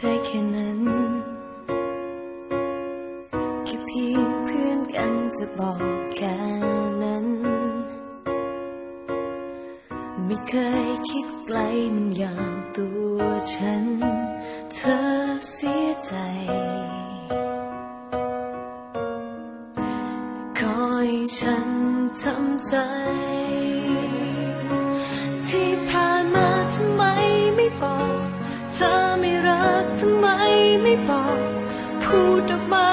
ได้แค่นั้นแค่เพียงเพื่อนกันจะบอกแค่นั้น ไม่เคยคิดไกลมันอย่างตัวฉัน เธอเสียใจ คอยฉันทำใจ ที่ผ่า ทำไมไม่บอกพูดออกมา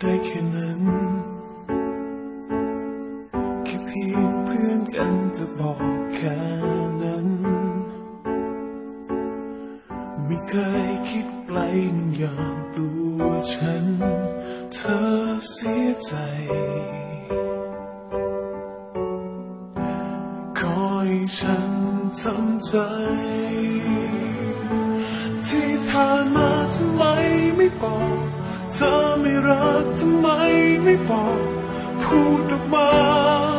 ได้แค่นั้นแค่เพียงเพื่อนกันจะบอกแค่นั้น ไม่เคยคิดไกลนอย่างตัวฉัน เธอเสียใจขอให้ฉันทำใจ ธอไม่รักทำไมไม่บอก พูดออกมา